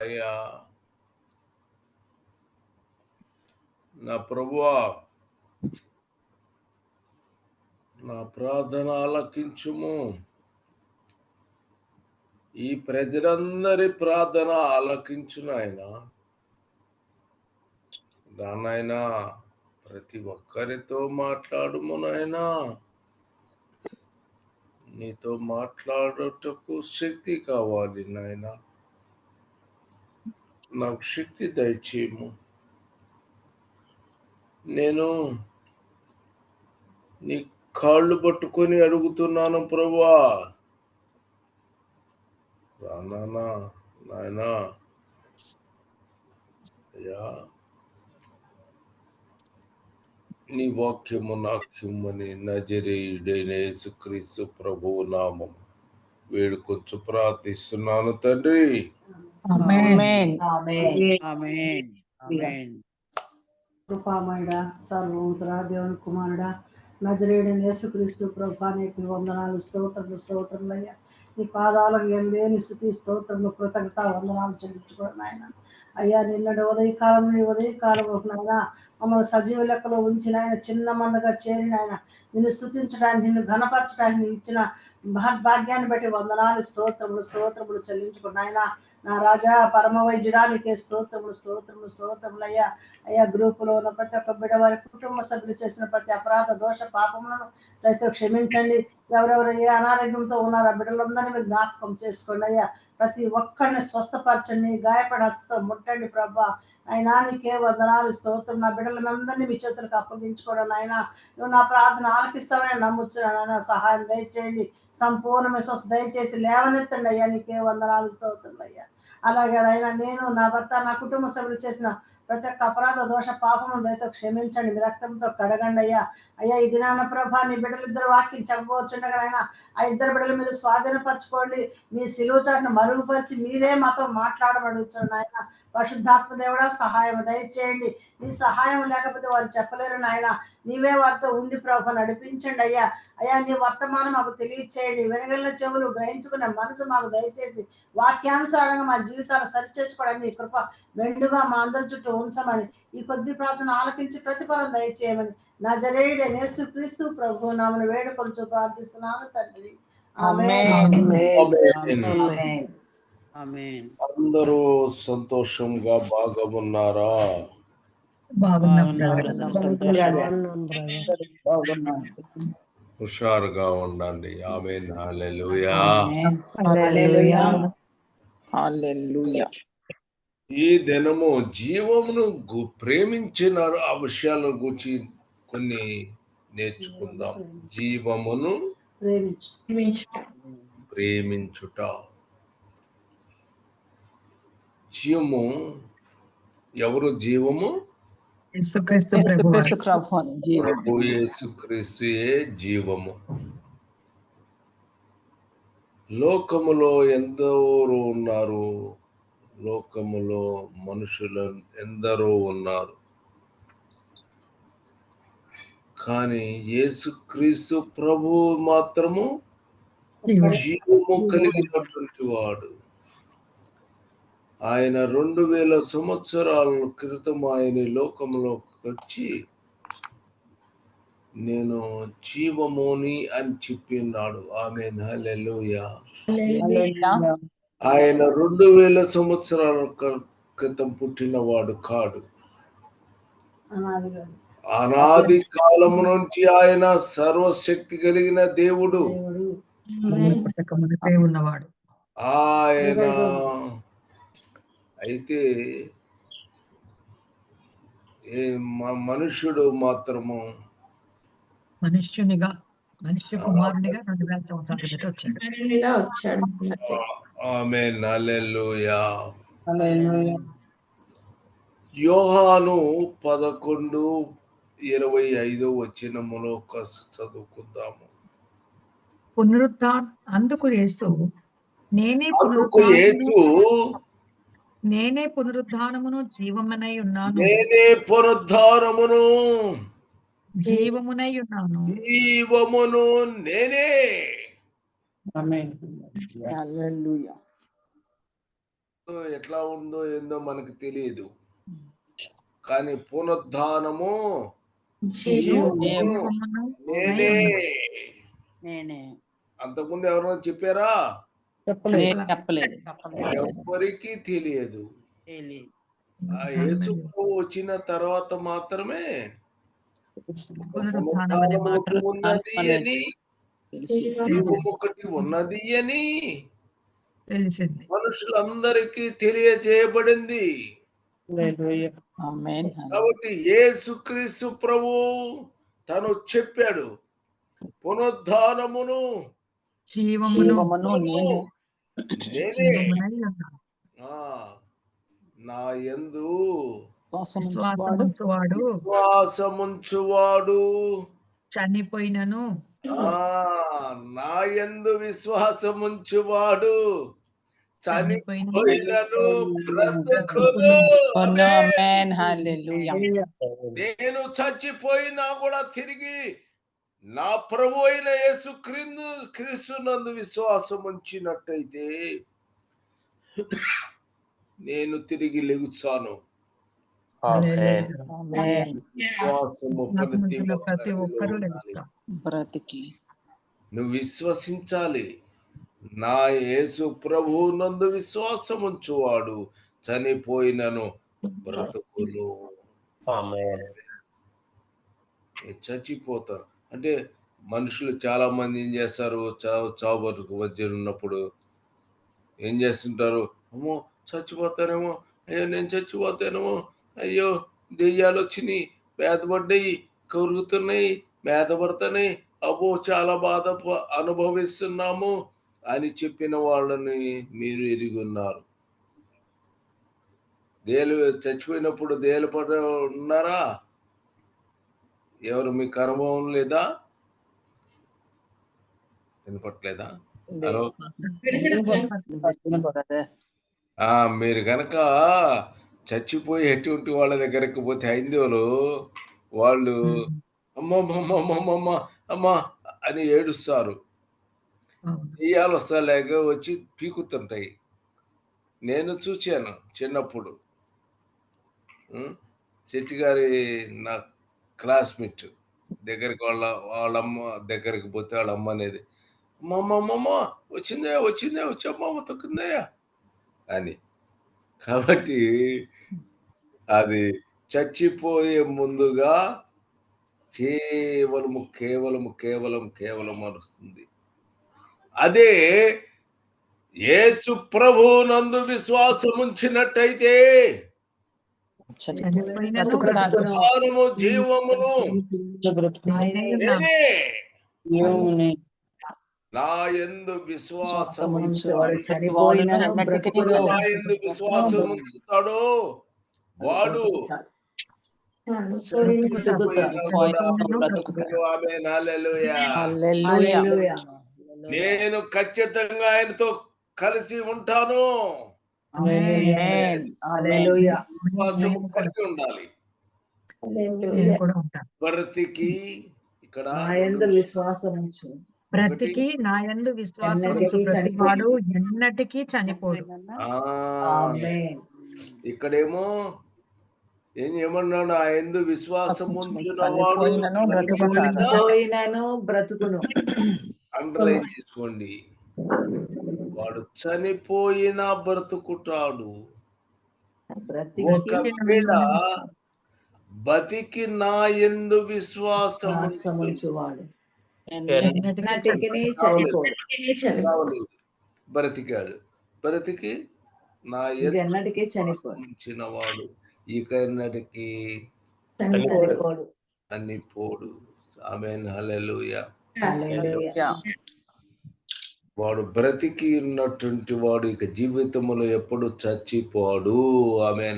అయ్యా నా ప్రభువా నా ప్రార్థన ఆలకించుము. ఈ ప్రజలందరి ప్రార్థన ఆలకించు నాయన. నాయనా ప్రతి ఒక్కరితో మాట్లాడుము నాయనా. నీతో మాట్లాడటకు శక్తి కావాలి నాయనా. నాకు శక్తి దయచేయము. నేను నీ కాళ్ళు పట్టుకొని అడుగుతున్నాను ప్రభువా. రానా నాయన. అయ్యా నీ వాక్యము నాక్యమని నజరేయుడైన యేసుక్రీస్తు ప్రభువు నామం వేడుకొచ్చు ప్రార్థిస్తున్నాను తండ్రి. కృపామయుడ సర్వోత్తర దేవుని కుమారుడా నజరేయుడైన యేసుక్రీస్తు ప్రభా నీకు వందనాలు స్తోత్రములు స్తోత్రములయ్యా నీ పాదాలకు ఎంలేని స్థుతి స్తోత్రములు కృతజ్ఞత వందనాలు చెల్లించుకోండి ఆయన అయ్యా నిన్నటి ఉదయకాలం నుండి ఉదయకాలం నాయన మమ్మల్ని సజీవ లెక్కలో ఉంచిన ఆయన చిన్న మందగా చేరిన ఆయన నిన్ను స్థుతించడానికి నిన్ను ఘనపరచడానికి ఇచ్చిన భాగ్యాన్ని బట్టి వందనాలు స్తోత్రములు స్తోత్రములు చెల్లించుకున్న ఆయన నా రాజా పరమ వైద్యుడానికి స్తోత్రములు స్తోత్రములు స్తోత్రములు అయ్యా. అయ్యా గ్రూపులో ఉన్న ప్రతి ఒక్క బిడ్డ వారి కుటుంబ సభ్యులు చేసిన ప్రతి అపరాధ దోష పాపములను రైతు క్షమించండి. ఎవరెవరు ఏ అనారోగ్యంతో ఉన్నారో ఆ బిడ్డలందరినీ మీరు జ్ఞాపకం చేసుకోండి అయ్యా. ప్రతి ఒక్కరిని స్వస్థపరచండి గాయపడి హత్తుతో ముట్టండి ప్రభా. అయినా నీకే వందనాలు స్తోత్రం. నా బిడ్డలందరినీ మీ చేతులకు అప్పగించుకోవడం ఆయన నువ్వు నా ప్రార్థన ఆలకిస్తావని నమ్ముచ్చున్నాను ఆయన సహాయం దయచేయండి. సంపూర్ణమైన స్వస్థ దయచేసి లేవనెత్తండి అయ్యా. నీకే వందనాలు స్తోత్రం అయ్యా. అలాగే అయినా నేను నా భర్త నా కుటుంబ సభ్యులు చేసిన ప్రతి ఒక్క అపరాధ దోష పాపము దయతో క్షమించండి. మీ రక్తంతో కడగండి అయ్యా. అయ్యా ఇది నాన్న ప్రభా నీ బిడ్డలిద్దరు వాక్యం చెప్పబోచుండగా ఆయన ఆ ఇద్దరు బిడ్డలు మీరు స్వాధీనపరచుకోండి. మీ సిలువు చాటును మరుగుపరిచి మీరే మాతో మాట్లాడబడుచున్న ఆయన పరిశుద్ధాత్మ దేవుడా సహాయం దయచేయండి. నీ సహాయం లేకపోతే వారు చెప్పలేరు నాయన. నీవే వారితో ఉండి ప్రభు నడిపించండి అయ్యా. అయ్యా నీ వర్తమానం మాకు తెలియచేయండి. వెనగళ్ళ చెవులు గ్రహించుకునే మనసు మాకు దయచేసి వాక్యానుసారంగా మా జీవితాలు సరిచేసుకోవడానికి నీ కృప మెండుగా మా అందరి చుట్టూ ఉంచమని ఈ కొద్ది ప్రార్థన ఆలకించి ప్రతిఫలం దయచేయమని నా జరేయుడే నేసు క్రీస్తు ప్రభు నామను వేడుకొలుచు ప్రార్థిస్తున్నాను తండ్రి. ఆమేన్. ఆమేన్. ఆమేన్. ఆమేన్. అందరూ సంతోషంగా బాగా ఉన్నారా. హుషారుగా ఉండండి. ఆమె హల్లెలూయా. హల్లెలూయా. హల్లెలూయా. ఈ దినము జీవమును ప్రేమించిన ఆ విషయాల గురించి కొన్ని నేర్చుకుందాం. జీవమును ప్రేమించు ప్రేమించుట. జీవము ఎవరు? జీవము. ప్రభు యేసుక్రీస్తుయే జీవము. లోకములో ఎందరో ఉన్నారు. లోకములో మనుషులు ఎందరో ఉన్నారు. కానీ యేసుక్రీస్తు ప్రభు మాత్రము. జీవము కలిగినటువంటి వాడు. ఆయన రెండు వేల సంవత్సరాల క్రితం ఆయన లోకంలోకి వచ్చి నేను జీవముని అని చెప్పినాడు. ఆమె హల్లెలూయా. హల్లెలూయా. ఆయన రెండు వేల సంవత్సరాల క్రితం పుట్టినవాడు కాడు. అనాదిగా అనాది కాలము నుంచి ఆయన సర్వశక్తి కలిగిన దేవుడు. ఆయన అయితే మనుష్యుడు మాత్రము మనుష్యునిగా మనుష్య కుమారునిగా రెండు వేల సంవత్సరాల వచ్చాడు. ఆమె నలెలుయా హల్లెలూయా. యోహాను పదకొండు ఇరవై ఐదో వచనములో కాస్త చదువుకుందాము. పునరుద్ధా అందుకు యేసు నేనే యేసు పునరుద్ధానమును నేనే పునరుద్ధానమును జీవమునై ఉన్నాను. నేనే పునరుద్ధారమును జీవమునై ఉన్నాను. జీవమును నేనే. ఆమేన్ ఎట్లా ఉందో ఏందో మనకు తెలియదు. కానీ పునరుద్ధానము నేనే. నేనే. అంతకుముందు ఎవరైనా చెప్పారా? ఎవ్వరికీ తెలియదు. ఆ యేసు వచ్చిన తర్వాత మాత్రమే ఉన్నది అని ఒకటి ఉన్నది అని తెలిసింది. మనుషులందరికీ తెలియజేయబడింది. ఆమేన్. కాబట్టి యేసుక్రీస్తు ప్రభు తను చెప్పాడు పునరుద్ధానమును జీవమును నేను. నా యందు విశ్వాసముంచువాడు. చనిపోయినను. నా యందు విశ్వాసముంచువాడు. చనిపోయినను నేను చచ్చిపోయినా కూడా తిరిగి నా ప్రభు అయిన యేసు క్రిందు క్రీస్తు నందు విశ్వాసం ఉంచినట్టయితే నేను తిరిగి లెగుచాను హల్లెలూయా. ఆమేన్ విశ్వాసము విశ్వాసం ఉంచిన ప్రతి ఒక్కరూ బ్రతికి. నువ్వు విశ్వసించాలి. నా యేసు ప్రభు నందు విశ్వాసం ఉంచువాడు చనిపోయినను బ్రతుకులు ఏ చచ్చిపోతారు. అంటే మనుషులు చాలా మంది ఏం చేస్తారు? చావు చావు బతుకు మధ్య ఉన్నప్పుడు ఏం చేస్తుంటారు? అమ్మో చచ్చిపోతానేమో అయ్యో నేను చచ్చిపోతానేమో? అయ్యో దెయ్యాలు వచ్చినాయి పేదపడ్డాయి కరుగుతున్నాయి మేతపడుతున్నాయి అబ్బో చాలా బాధ అనుభవిస్తున్నాము అని చెప్పిన వాళ్ళని మీరు ఎరిగి ఉన్నారు దేలు చచ్చిపోయినప్పుడు దేలు పడ ఉన్నారా? ఎవరు మీకు అనుభవం లేదా? వినపట్లేదా? హలో. ఆ మీరు గనక చచ్చిపోయి ఎటువంటి వాళ్ళ దగ్గరకు పోతే హైందవులు వాళ్ళు అమ్మమ్మమ్మమ్మమ్మ అమ్మా అని ఏడుస్తారు. అవును. దెయ్యాలు వస్తలేక వచ్చి పీకుతుంటాయి. నేను చూశాను చిన్నప్పుడు. ఉం? శెట్టి గారి నా క్లాస్మేట్ దగ్గరికి వాళ్ళ వాళ్ళ అమ్మ దగ్గరికి పోతే వాళ్ళ అమ్మ అనేది అమ్మ అమ్మ వచ్చిందే వచ్చిందే వచ్చమ్మమ్మ తొక్కిందయ్యా అని. కాబట్టి అది చచ్చిపోయే ముందుగా కేవలము కేవలము కేవలం కేవలం అరుస్తుంది అదే యేసు ప్రభు నందు విశ్వాసం ఉంచినట్టయితే జీవమును నా యందు విశ్వాసం విశ్వాసముంచువాడు చనిపోయిన చనిపోయిన నా యందు విశ్వాసం ఉంచుతాడో. వాడు ఆమేన్, హల్లెలూయా. హల్లెలూయా. నేను ఖచ్చితంగా ఆయనతో కలిసి ఉంటాను. ఆమేన్. హల్లెలూయా విశ్వాసం నేను కూడా- కలిగి ఉండాలి. భర్తకి ఇక్కడ విశ్వాసం ఉంచు. బ్రతికి నా యందు విశ్వాసం ప్రతివాడు ఎన్నటికీ చనిపోడు. ఆ, ఆమేన్. ఇక్కడేమో ఏం ఏమన్నాడు? ఆ ఎందు విశ్వాసం ఉంచినవాడు బ్రతుకును. అండర్లైన్ చేసుకోండి. వాడు చనిపోయినా బ్రతుకుతాడు. బ్రతికి ఒకవేళ బతికి నా ఎందు విశ్వాసం. బ్రతికాడు. బ్రతికి నా ఎన్నటికీ చనిపోడు. ఉంచిన వాడు ఇక ఎన్నటికి చనిపోడు అన్ని పోడు. ఆమె హల్లెలూయా. హల్లెలూయా. వాడు బ్రతికి ఉన్నటువంటి వాడు ఇక జీవితంలో ఎప్పుడు చచ్చిపోడు. ఆమె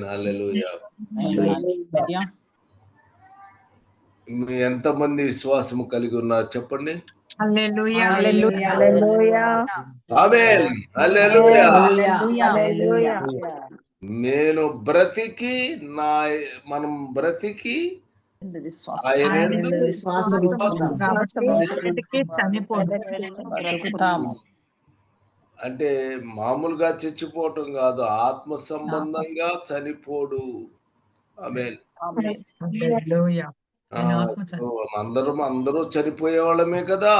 మీ ఎంతమంది విశ్వాసము కలిగి ఉన్నారు చెప్పండి? హల్లెలూయా. హల్లెలూయా. ఆమె హల్లెలూయా. హల్లెలూయా. హల్లెలూయా. నేను బ్రతికి నా మనం బ్రతికి అంటే మామూలుగా చచ్చిపోవటం కాదు ఆత్మ సంబంధంగా చనిపోడు. అందరం అందరూ చనిపోయే వాళ్ళమే కదా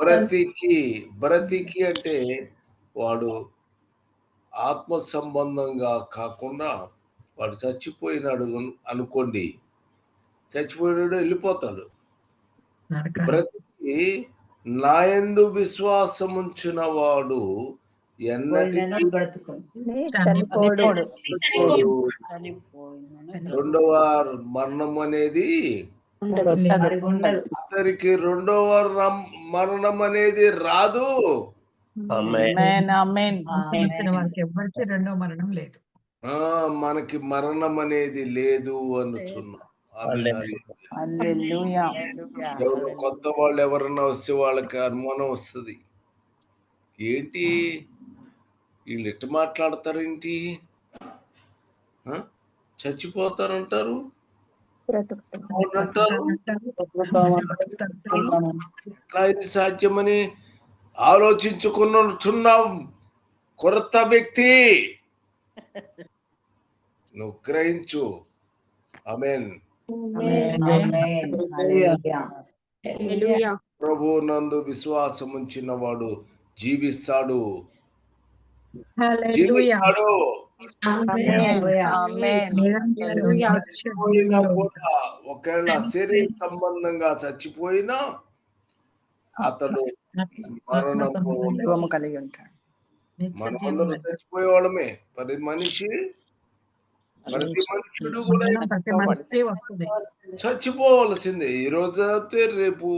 బ్రతికి బ్రతికి అంటే వాడు ఆత్మ సంబంధంగా కాకుండా వాడు చచ్చిపోయినాడు అను- అనుకోండి. చచ్చిపోయినాడు వెళ్ళిపోతాడు. బ్రతికి నాయందు విశ్వాసం ఉంచిన వాడు రెండవ మరణం అనేది ఇద్దరికి రెండవ మరణం అనేది రాదు. రెండో మరణం లేదు. ఆ మనకి మరణం అనేది లేదు అనుచున్నాం ఆమేన్, హల్లెలూయా. హల్లెలూయా ఎవరు కొత్త వాళ్ళు ఎవరన్నా వస్తే వాళ్ళకి అనుమానం వస్తుంది. ఏంటి? వీళ్ళు ఎట్టు మాట్లాడతారేంటి ఆ? చచ్చిపోతారంటారు? ఇది సాధ్యమని ఆలోచించుకున్నాం కొరత వ్యక్తి. నువ్వు గ్రహించు. ఆమెన్. ప్రభు నందు విశ్వాసం ఉంచిన వాడు జీవిస్తాడు. హల్లెలూయా. జీవిస్తాడు. ఆమేన్ నిరంతరం నిత్య పోయినా జీవంలో కూడా ఒకవేళ శరీర సంబంధంగా చచ్చిపోయినా అతడు ఆత్మ మరణము కలిగి ఉంటాడు. చచ్చిపోయే వాళ్ళమే ప్రతి మనిషి ప్రతి మనుషుడు కూడా చచ్చిపోవలసిందే. ఈ రోజు అయితే రేపు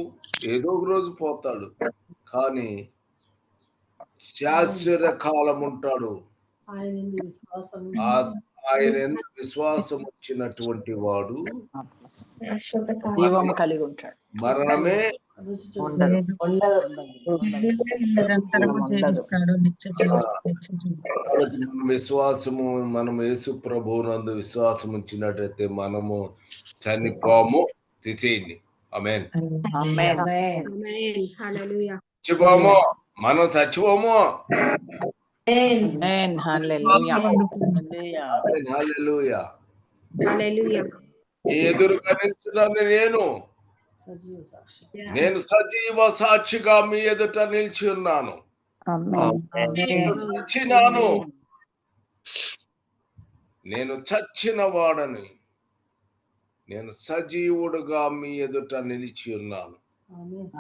ఏదో ఒక రోజు పోతాడు. కానీ శాశ్వత కాలం ఉంటాడు. ఆయన విశ్వాసం వచ్చినటువంటి వాడు జీవము కలిగి ఉంటాడు. మరణమే విశ్వాసము మనం యేసు ప్రభువునందు విశ్వాసం ఉంచినట్టయితే మనము చనిపోము. తీసేయండి. ఆమేన్. ఆమేన్. చచ్చిపోము. మనం చచ్చిపోము. నేను. నేను సజీవ సాక్షిగా మీ ఎదుట నిలిచి ఉన్నాను. ఆమేన్ నేను చచ్చినాను. నేను చచ్చిన వాడని. నేను సజీవుడుగా మీ ఎదుట నిలిచి ఉన్నాను. ఆమె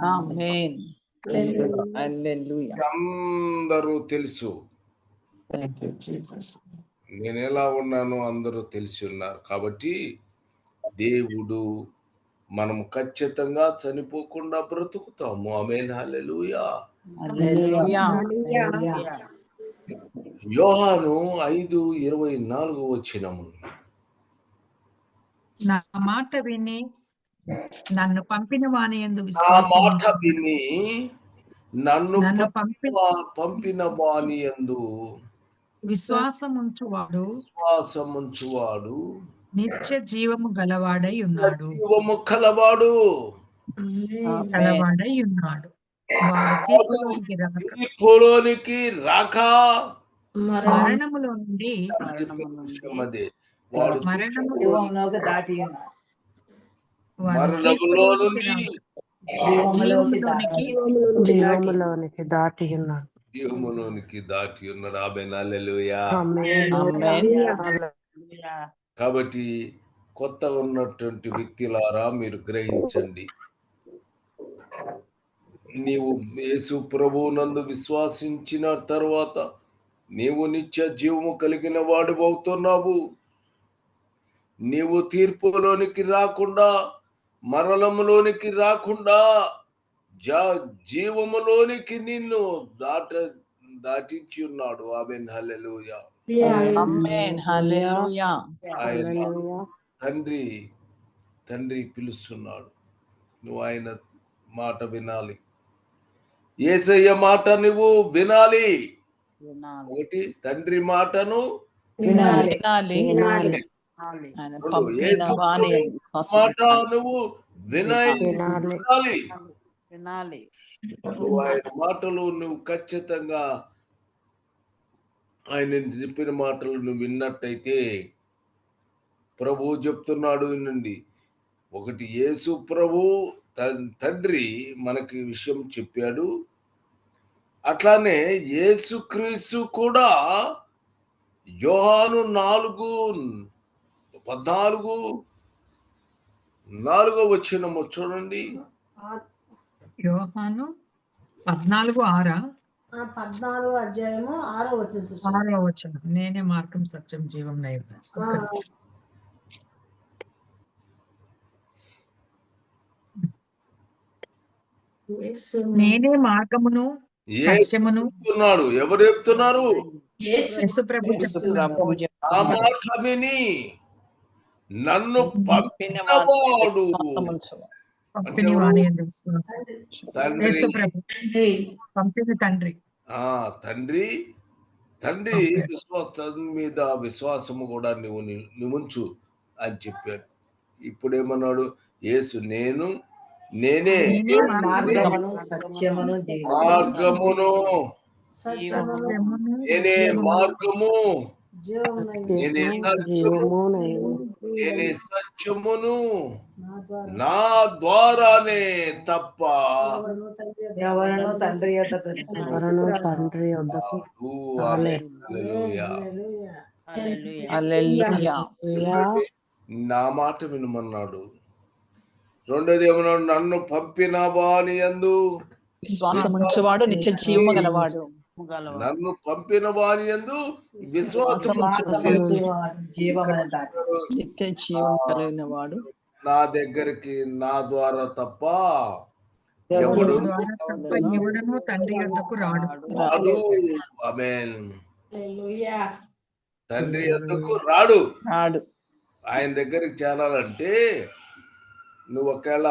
ఆమేన్ నేను ఎలా ఉన్నానో అందరూ తెలిసి ఉన్నారు. కాబట్టి దేవుడు మనం ఖచ్చితంగా చనిపోకుండా బ్రతుకుతాము. ఆమెన్. హల్లెలూయా. హల్లెలూయా. యోహాను ఐదు ఇరవై నాలుగు వచ్చినము నా మాట విని నన్ను పంపిన వాని ఎందు మాట విని నన్ను పంపిన పంప- పంపిన వాని యందు విశ్వాసం ఉంచువాడు విశ్వాసముంచువాడు. నిత్య జీవము గలవాడై ఉన్నాడు. జీవము కలవాడు. గలవాడై ఉన్నాడు. వాడు తీర్పులోనికి రాక. మరణములో నుండి మరణములో నుండి దాటి ఉన్నాడు. జీవములోనికి దాటి ఉన్నాడు. ఆమె నల్లెలుయా ఆమేన్. కాబట్టి కొత్తగా ఉన్నటువంటి వ్యక్తులారా మీరు గ్రహించండి. నీవు యేసు ప్రభువు నందు విశ్వాసించిన తర్వాత నీవు నిత్య జీవము కలిగిన వాడు అవుతున్నావు. నీవు తీర్పులోనికి రాకుండా మరణములోనికి రాకుండా జీవములోనికి నిన్ను దాట దాటించి ఉన్నాడు ఆమెన్. హల్లెలూయా. ఆమేన్ హల్లెలూయా ఆయన తండ్రి తండ్రి పిలుస్తున్నాడు. నువ్వు ఆయన మాట వినాలి. ఏసయ్య మాట నువ్వు వినాలి. వినాలి. ఒకటి తండ్రి మాటను మాట నువ్వు వినాలి. వినాలి. ఆయన మాటలు నువ్వు ఖచ్చితంగా ఆయన చెప్పిన మాటలు నువ్వు విన్నట్టయితే ప్రభువు చెప్తున్నాడు వినండి. ఒకటి యేసు ప్రభు తండ్రి మనకి విషయం చెప్పాడు. అట్లానే యేసుక్రీస్తు కూడా యోహాను నాలుగు పద్నాలుగు నాలుగో వచ్చినము చూడండి. యోహాను పద్నాలుగు ఆరా? ఆ పద్నాలుగు అధ్యాయము ఆరో సిస్టర్ ఆరో వచ్చిన నేనే మార్గం సత్యం జీవం ఆ, నేనే మార్గమును సత్యమును. చెప్తున్నాడు. ఎవరు చెప్తున్నారు? నన్ను పంపినవాడు. తండ్రి. పంపిన తండ్రి. ఆ తండ్రి. తండ్రి Okay. విశ్వాసం మీద విశ్వాసము కూడా నువ్వు ని- నిముంచు అని చెప్పాడు. ఇప్పుడు ఏమన్నాడు యేసు నేను నేనే మార్గమును నేనే. మార్గము. జీవమునై నేనే నేనే సత్యమును. నా ద్వారా నా ద్వారానే తప్ప ఎవరును తండ్రి ఎవరను తండ్రి నా మాట వినమన్నాడు. రెండోది ఏమన్నాడు? నన్ను పంపిన యందు విశ్వాసముంచువాడు నిత్య జీవము గలవాడు. నన్ను పంపిన వాని యందు విశ్వాసం నిత్య జీవం కలిగిన వాడు నా దగ్గరికి నా ద్వారా తప్ప ఎవడు ఎవడను తండ్రి యొద్దకు రాడు. ఎందుకు రాడు. రాడు. ఆయన దగ్గరికి చేరాలంటే నువ్వు ఒకవేళ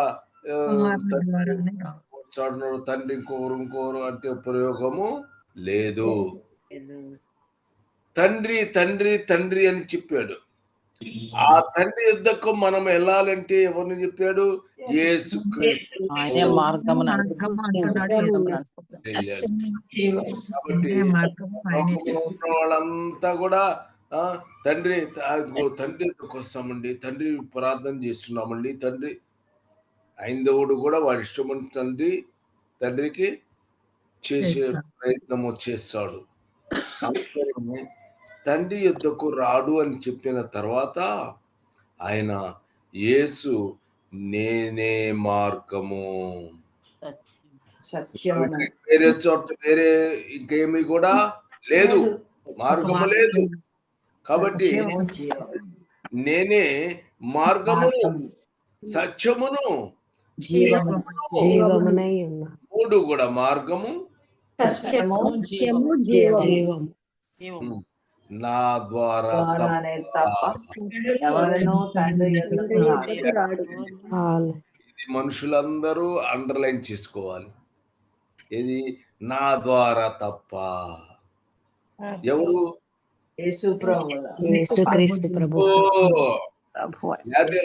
తండ్రి ఇంకోరు ఇంకోరు అంటే ప్రయోగము లేదు. తండ్రి తండ్రి తండ్రి అని చెప్పాడు. ఆ తండ్రి యుద్ధకు మనం వెళ్ళాలంటే ఎవరిని చెప్పాడు? యేసు యేసు కాబట్టి వాళ్ళంతా కూడా ఆ తండ్రి తండ్రి ఎదుకు వస్తామండి. తండ్రి ప్రార్థన చేస్తున్నామండి. తండ్రి ఐందవుడు కూడా వాడి ఇష్టమైన తండ్రి తండ్రికి చేసే చేస్తాడు. ప్రయత్నము చేస్తాడు. అందుకని తండ్రి యుద్ధకు రాడు అని చెప్పిన తర్వాత ఆయన యేసు నేనే మార్గము. వేరే చోట వేరే ఇంకేమీ కూడా లేదు. మార్గము లేదు. కాబట్టి నేనే మార్గమును మార్గము. సత్యమును మూడు కూడా మార్గము సత్యము జీవము జీవము జీవం జీవము నా ద్వారా. ఇది మనుషులందరూ అండర్లైన్ చేసుకోవాలి. ఇది నా ద్వారా తప్ప ఎవరు?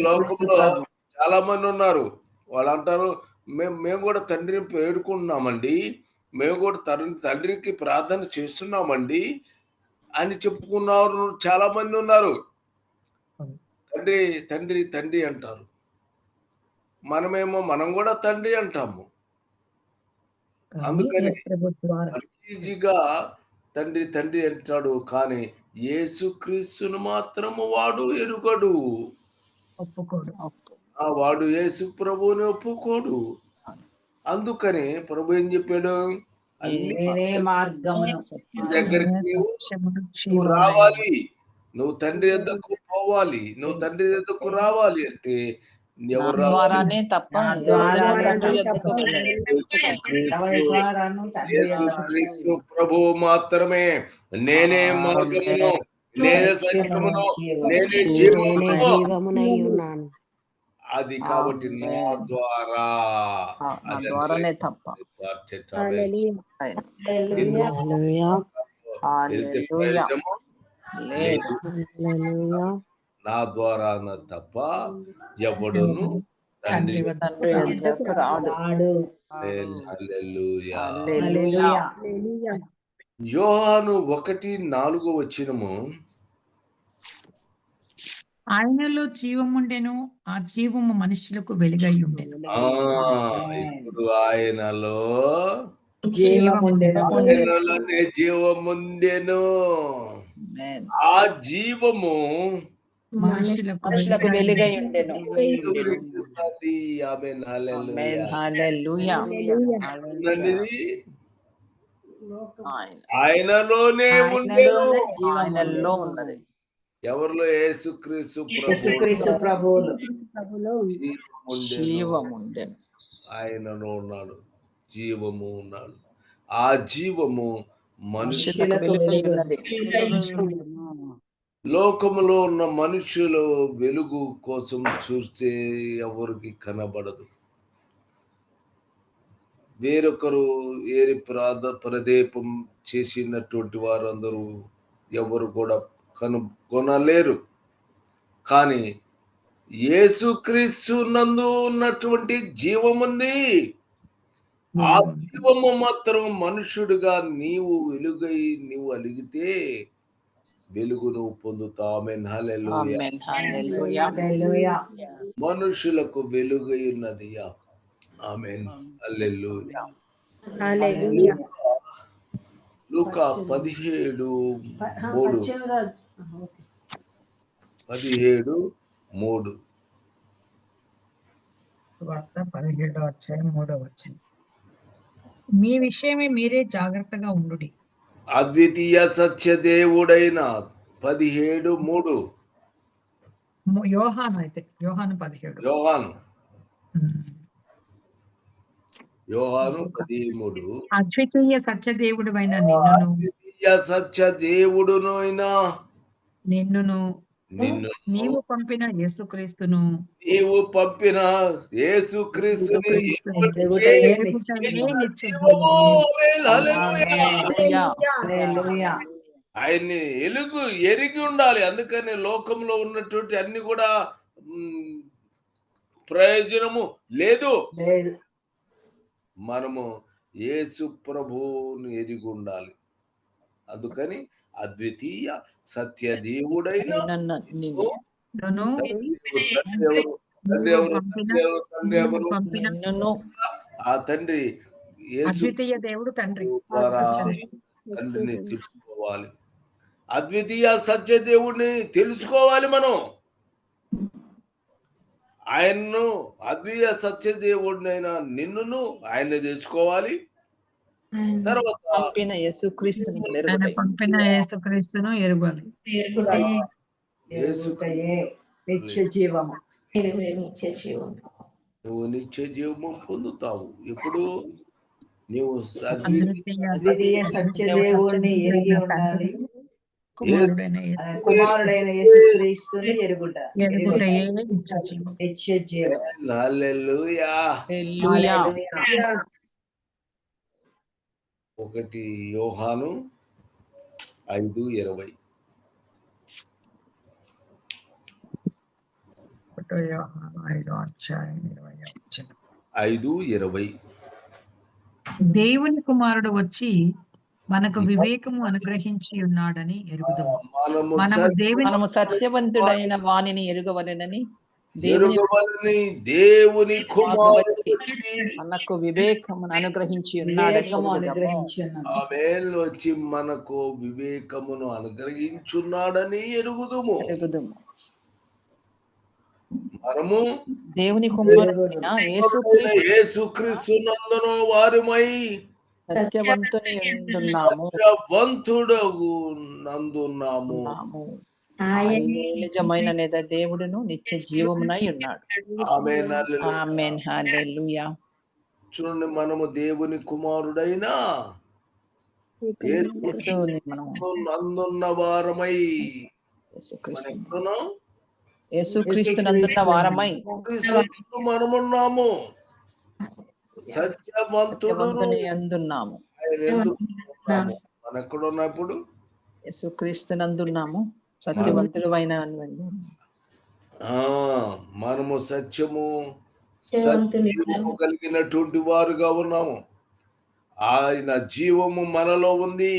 లోకంలో చాలా మంది ఉన్నారు. వాళ్ళు అంటారు మేము మేము కూడా తండ్రిని వేడుకుంటున్నామండి మేము కూడా తండ్రి తండ్రికి ప్రార్థన చేస్తున్నామండి అని చెప్పుకున్నారు చాలా మంది ఉన్నారు తండ్రి తండ్రి తండ్రి అంటారు. మనమేమో మనం కూడా తండ్రి అంటాము. కానీ అందుకని- ఈజీగా తండ్రి తండ్రి అంటాడు కానీ యేసుక్రీస్తును మాత్రము వాడు ఎరుగడు. వాడు యేసు ప్రభువుని ఒప్పుకోడు. అందుకని ప్రభు ఏం చెప్పాడు? దగ్గరికి. రావాలి. నువ్వు తండ్రి ఎద్దకు పోవాలి. నువ్వు తండ్రి ఎద్దకు రావాలి అంటే ప్రభు మాత్రమే. నేనే మార్గమును నేనే సత్యమును నేనే జీవమును. అది కాబట్టి నా ద్వారా ద్వారానే తప్ప. హల్లెలూయా హల్లెలూయా. లేదు. హల్లెలూయా నా ద్వారా తప్ప ఎవడును తండ్రి రాడు. యోహాను ఒకటి నాలుగో వచ్చినము ఆయనలో జీవముండెను ఆ జీవము మనుషులకు వెలుగై ఉండెను. ఆ ఇప్పుడు ఆయనలో జీవముండెను. ఆయనలోనే Amen. ఆ జీవము మనుషులకు మనుషులకు వెలుగై ఉండెను. ఆయనలోనే ఉండెను. జీవము ఆయనలో ఉన్నది. ఎవరిలో యేసుక్రీస్తు జీవముండెను. ఆయనలో ఉన్నాడు. జీవము ఉన్నాడు. ఆ జీవము మనుషుల మనుషులకు లోకములో ఉన్న మనుషులు వెలుగు కోసం చూస్తే ఎవరికి కనబడదు. వేరొకరు ఏరి ప్రాద ప్రదేపం చేసినటువంటి వారందరూ ఎవరు కూడా కనుగొనలేరు కానీ యేసుక్రీస్తు నందు ఉన్నటువంటి జీవముంది ఆ జీవము మాత్రం మనుషుడుగా నీవు వెలుగై నీవు అలిగితే వెలుగు నువ్వు. హల్లెలూయా. మనుషులకు వెలుగై ఉన్నది ఆమెన్. హల్లెలూయా. హల్లెలూయా. లూకా పదిహేడు మూడు. పదిహేడు మూడు. వార్త పదిహేడో అధ్యాయం మూడో వచ్చింది మీ విషయమే మీరే జాగ్రత్తగా ఉండుడి. అద్వితీయ సత్యదేవుడైన పదిహేడు మూడు. యోహాను అయితే యోహాను పదిహేడు. యోహాను. యోహాను పదిమూడు అద్వితీయ సత్యదేవుడు అయిన నిన్నును. అద్వితీయ సత్యదేవుడునైనా నిన్నును నిన్ను నీవు పంపిన యేసుక్రీస్తును. నీవు పంపిన యేసుక్రీస్తుని. ఆయన్ని ఎలుగు ఎరిగి ఉండాలి. అందుకని లోకంలో ఉన్నటువంటి అన్ని కూడా ప్రయోజనము లేదు. లేదు. మనము యేసు ప్రభువుని ఎరిగి ఉండాలి. అందుకని అద్వితీయ సత్యదేవుడైన పంపిన నిన్ను ఆ తండ్రి అద్వితీయ దేవుడు తండ్రి. ద్వారా తండ్రిని తెలుసుకోవాలి. అద్వితీయ సత్యదేవుడిని తెలుసుకోవాలి మనం. ఆయన్ను అద్వితీయ సత్యదేవుడినైనా నిన్నును ఆయన తెలుసుకోవాలి. తర్వాత పంపిన యేసుక్రీస్తుని. పంపిన యేసుక్రీస్తును ఎరుగాలి నిత్య జీవము. నువ్వు నిత్య జీవము పొందుతావు. ఎప్పుడు? నీవు ఎరిగి ఉండాలి. కుమారుడైన యేసుక్రీస్తుని ఎరుగుట. నిత్య జీవం. నిత్య జీవం హల్లెలూయా హల్లెలూయా. హల్లెలూయా. ఒకటి యోహాను ఐదు ఇరవై. ఐదో అధ్యాయం ఇరవై వచనం. ఐదు ఇరవై. దేవుని కుమారుడు వచ్చి మనకు వివేకము అనుగ్రహించి ఉన్నాడని దేవుని మనము సత్యవంతుడైన వాణిని ఎరుగవలెనని దేవుని మనకు వివేకమును అనుగ్రహించి ఉన్నాడు. వచ్చి మనకు వివేకమును అనుగ్రహించున్నాడని ఎరుగుదుము. ఎరుగుదుము. మనము దేవుని కుమారుడైన యేసుక్రీస్తు నందున వారిమై సత్యవంతుని నందున్నాము. నిజమైన నేత దేవుడును నిత్య జీవమునై ఉన్నాడు. ఆమెన్ హల్లెలూయా. చూడండి మనము దేవుని కుమారుడైన. నందున్న వారమై. మన యేసుక్రీస్తు వారమై. మనమున్నాము. సత్యవంతుడు అందున్నాము? మనం ఎక్కడున్నప్పుడు యేసుక్రీస్తు నందున్నాము. సత్యవంతుడు అయిన ఆ మనము సత్యము సజీవము కలిగినటువంటి వారుగా ఉన్నాము. ఆయన జీవము మనలో ఉంది.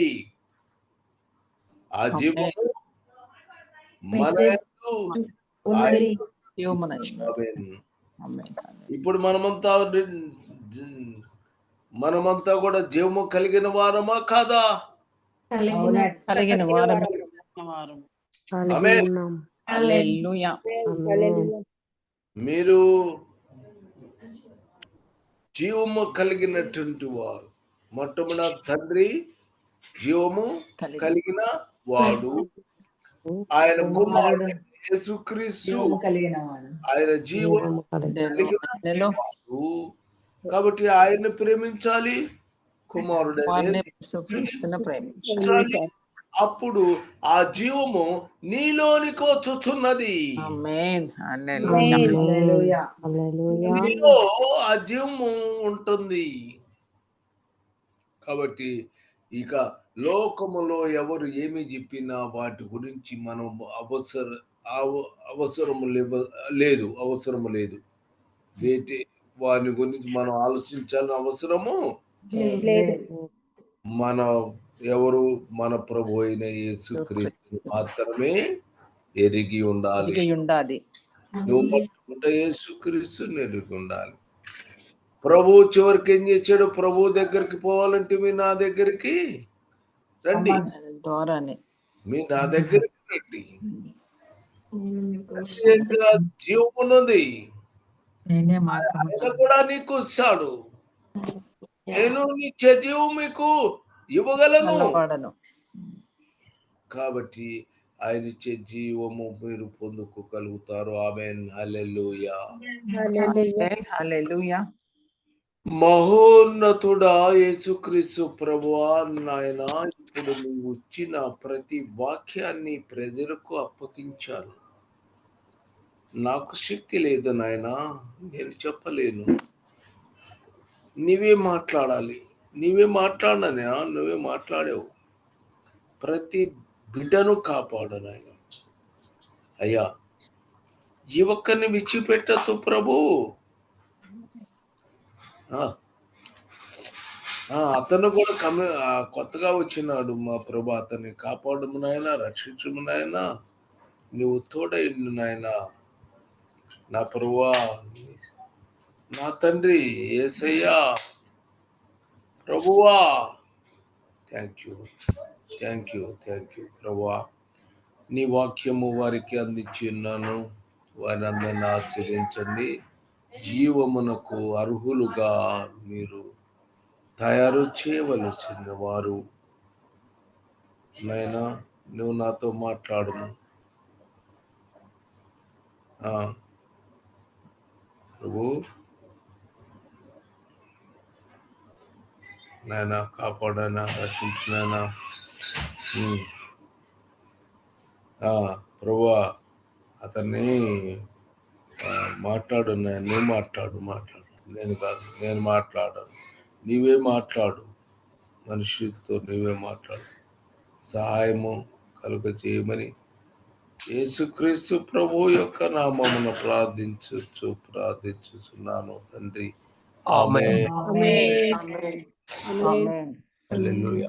ఆ జీవము మన. ఇప్పుడు మనమంతా మనమంతా కూడా జీవము కలిగిన వారమా కాదా? కలిగిన వారం మీరు జీవము కలిగినటువంటి వారు. మొట్టమొదటి తండ్రి జీవము కలిగి. కలిగిన వాడు. ఆయన కుమారుడు యేసుక్రీస్తు జీవము కలిగిన వాడు. ఆయన జీవము వాడు. కాబట్టి ఆయన్ని ప్రేమించాలి. ప్రేమించాలి. ప్రేమించాలి. అప్పుడు ఆ జీవము నీలోనికి వచ్చుచున్నది ఆమేన్. హల్లెలూయా. హల్లెలూయా. హల్లెలూయా. నీలో ఆ జీవము ఉంటుంది. కాబట్టి ఇక లోకములో ఎవరు ఏమి చెప్పినా వాటి గురించి మనం అవసర అవ- అవసరము లేవ- లేదు అవసరము లేదు. వేటి వాని గురించి మనం ఆలోచించాల్సిన అవసరము లేదు. మన ఎవరు మన ప్రభు అయిన యేసుక్రీస్తు మాత్రమే ఎరిగి ఉండాలి. ఉండాలి. నువ్వు పట్టుకుంటే యేసుక్రీస్తుని ఎరిగి ఉండాలి. ప్రభు చివరికి ఏం చేశాడు? ప్రభు దగ్గరికి పోవాలంటే మీ నా దగ్గరికి రండి. మీ నా దగ్గరికి రండి. జీవం ఉన్నది. కూడా నీకు ఇస్తాడు నేను నిత్య జీవం మీకు ఇవ్వగలను. కాబట్టి ఆయన ఇచ్చే జీవము మీరు పొందుకోగలుగుతారు. ఆమె మహోన్నతుడా యేసుక్రీస్తు ప్రభువా నాయన ఇప్పుడు నీవు ఇచ్చిన ప్రతి వాక్యాన్ని ప్రజలకు అప్పగించాను. నాకు శక్తి లేదు నాయన. నేను చెప్పలేను. నీవే మాట్లాడాలి. నీవే మాట్లాడనా నువ్వే మాట్లాడావు. ప్రతి బిడ్డను కాపాడు నాయన. అయ్యా ఈ ఒక్కరిని విచ్చిపెట్టద్దు ప్రభు. ఆ. అతను కూడా కమి కొత్తగా వచ్చినాడు మా ప్రభు. అతన్ని కాపాడము నాయన రక్షించము నాయన. నువ్వు తోడైండు నాయన. నా ప్రభువా నా తండ్రి ఏసయ్యా. ప్రభువా. Thank you thank you thank you ప్రభువా. నీ వాక్యము వారికి అందించి ఉన్నాను వారిని అందరిని ఆశ్రయించండి జీవమునకు అర్హులుగా మీరు తయారు చేయవలసిన వారు. నాయనా నువ్వు నాతో మాట్లాడము. ప్రభు నాయన కాపాడనా రక్షించినానా? ప్రభువా అతన్ని మాట్లాడు నాయన నువ్వు మాట్లాడు మాట్లాడు. నేను కాదు నేను మాట్లాడను. నీవే మాట్లాడు. మనుషులతో నీవే మాట్లాడు. సహాయము కలుగ చేయమని యేసుక్రీస్తు ప్రభు యొక్క నామమున ప్రార్థించు ప్రార్థించుచున్నాను తండ్రి. ఆమె హల్లెలూయా